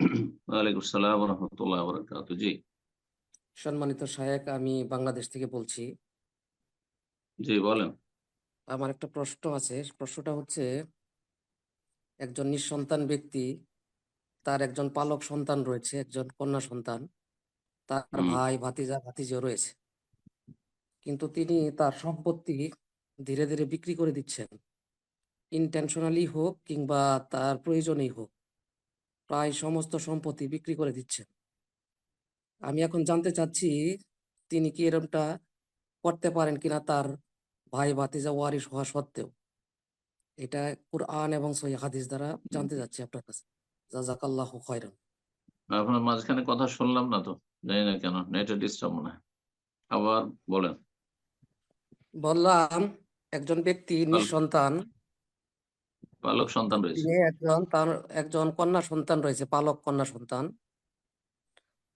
সম্মানিত আমি বাংলাদেশ থেকে বলছি। জি বলেন। আমার একটা প্রশ্ন আছে। প্রশ্নটা হচ্ছে একজন নিঃসন্তান ব্যক্তি তার একজন পালক সন্তান রয়েছে একজন কন্যা সন্তান তার ভাই ভাতিজা ভাতিজা রয়েছে। কিন্তু তিনি তার সম্পত্তি ধীরে ধীরে বিক্রি করে দিচ্ছেন। ইনটেনশনালি হোক কিংবা তার প্রয়োজনেই হোক প্রায় সমস্ত সম্পত্তি বিক্রি করে দিচ্ছেন। আমি এখন জানতে চাচ্ছি তিনি কি এরকমটা করতে পারেন কিনা তার ভাই ভাতিজা ওয়ারিশ হওয়া সত্ত্বেও? এটা কুরআন এবং সহিহ হাদিস দ্বারা জানতে চাচ্ছি আপনার কাছে। জাজাকাল্লাহু খায়রান। আপনার মাঝখানে কথা শুনলাম না তো জানি না কেন নেটে ডিস্টার্ব মনে হয়। আবার বলেন। বললাম একজন ব্যক্তি নিঃসন্তান পালক সন্তান রয়েছে। একজন তার একজন কন্যা সন্তান রয়েছে পালক কন্যা সন্তান।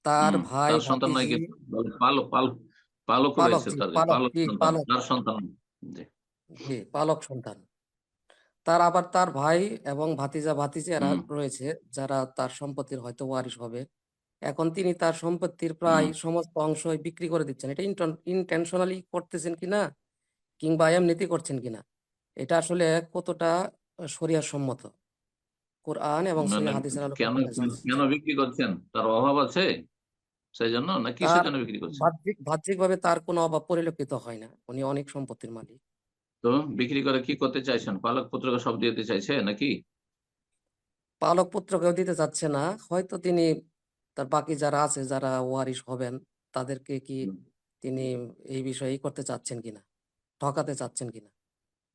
তার ভাই তার সন্তান নয় পালক পালক পালক রয়েছে তার পালক সন্তান তার সন্তান জি। পালক সন্তান। তার আবার তার ভাই এবং ভাতিজা ভাতিজিরা হুম। রয়েছে যারা তার সম্পত্তির হয়তো ওয়ারিশ হবে। এখন তিনি তার সম্পত্তির প্রায় সমস্ত অংশই বিক্রি করে দিচ্ছেন। এটা ইনটেনশনালি করতেছেন কিনা কিংবা এমনিতে করছেন কিনা এটা আসলে কতটা সম্মত। কোরআন এবং হাদিসের কেন কেন বিক্রি করছেন? তার অভাব আছে সেই জন্য না কিসের তার বিক্রি করছেন? বাহ্যিক বাহ্যিকভাবে তার কোনো অভাব পরিলক্ষিত হয় না। উনি অনেক সম্পত্তির মালিক। তো বিক্রি করে কি করতে চাইছেন? পালক পুত্রকে সব দিতে চাইছে নাকি? পালক পুত্রকেও দিতে চাচ্ছে না। হয়তো তিনি তার বাকি যারা আছে যারা ওয়ারিশ হবেন তাদেরকে কি তিনি এই বিষয়ে করতে চাচ্ছেন কিনা? ঠকাতে চাচ্ছেন কিনা?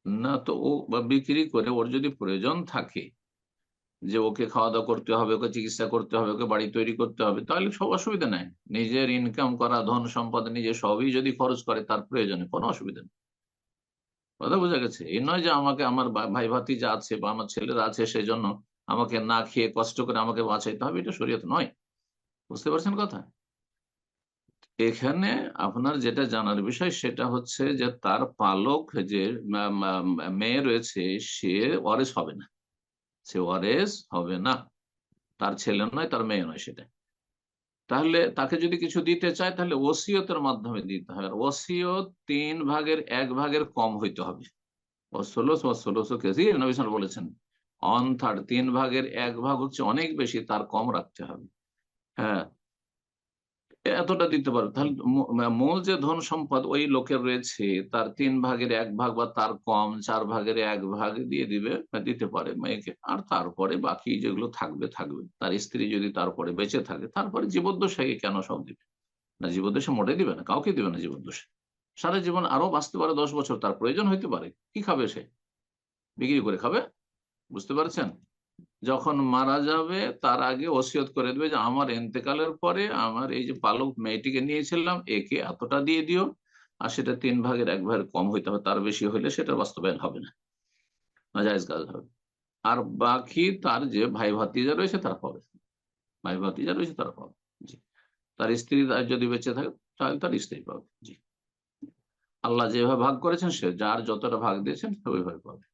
না তো ও বা বিক্রি করে, ওর যদি প্রয়োজন থাকে যে ওকে খাওয়া দাওয়া করতে হবে, ওকে চিকিৎসা করতে হবে, ওকে বাড়ি তৈরি করতে হবে, তাহলে সব অসুবিধা নাই। নিজের ইনকাম করা, ধন সম্পদ নিজে সবই যদি খরচ করে, তার প্রয়োজনে কোনো অসুবিধা নেই। কথা বোঝা গেছে? এই নয় যে আমাকে, আমার ভাই ভাতি যা আছে বা আমার ছেলেরা আছে সেই জন্য আমাকে না খেয়ে কষ্ট করে আমাকে বাঁচাইতে হবে, এটা শরীয়ত নয়। বুঝতে পারছেন কথা? এখানে আপনার যেটা জানার বিষয় সেটা হচ্ছে যে তার পালক যে মেয়ে রয়েছে, সে ওয়ারেস হবে না। সে ওয়ারেস হবে না। তার ছেলে নয়, তার মেয়ে নয় সেটা। তাহলে তাকে যদি কিছু দিতে চায়, তাহলে ওসিয়তের মাধ্যমে দিতে হবে। আর ওসিয়ত তিন ভাগের এক ভাগের কম হইতে হবে। ও ষোলোশ ষোলোশো কেজি নবিসান বলেছেন, অন থার্ড, তিন ভাগের এক ভাগ হচ্ছে অনেক বেশি, তার কম রাখতে হবে। হ্যাঁ এতটা দিতে পারবে তাহলে মূল যে ধন সম্পদ ওই লোকের রয়েছে, তার তিন ভাগের এক ভাগ বা তার কম চার ভাগের এক ভাগ দিয়ে দিবে দিতে পারে মেয়েকে। আর তারপরে বাকি যেগুলো থাকবে থাকবে। তার স্ত্রী যদি তারপরে বেঁচে থাকে, তারপরে জীবদ্দশাকে কেন সব দিবে? না, জীবদ্দশা মোটে দিবে না, কাউকে দিবে না জীবদ্দশা। সারা জীবন আরও বাঁচতে পারে দশ বছর, তার প্রয়োজন হইতে পারে। কি খাবে সে? বিক্রি করে খাবে? বুঝতে পারছেন? যখন মারা যাবে, তার আগে ওসিয়ত করে দেবে যে, আমার এন্তেকালের পরে আমার এই যে পালক মেয়েটিকে নিয়েছিলাম, একে এতটা দিয়ে দিও, আর সেটা তিন ভাগের এক ভাগের কম হইতে হবে, তার বেশি হইলে সেটা বাস্তবায়ন হবে না। নাজায়জ কাজ হবে। আর বাকি তার যে ভাই ভাতিজা রয়েছে, তারা পাবে ভাই ভাতিজা রয়েছে, তারা পাবে জি। তার স্ত্রী তার যদি বেঁচে থাকে, তাহলে তার স্ত্রী পাবে। জি। আল্লাহ যেভাবে ভাগ করেছেন, সে যার যতটা ভাগ দিয়েছেন, সে ওইভাবে পাবে।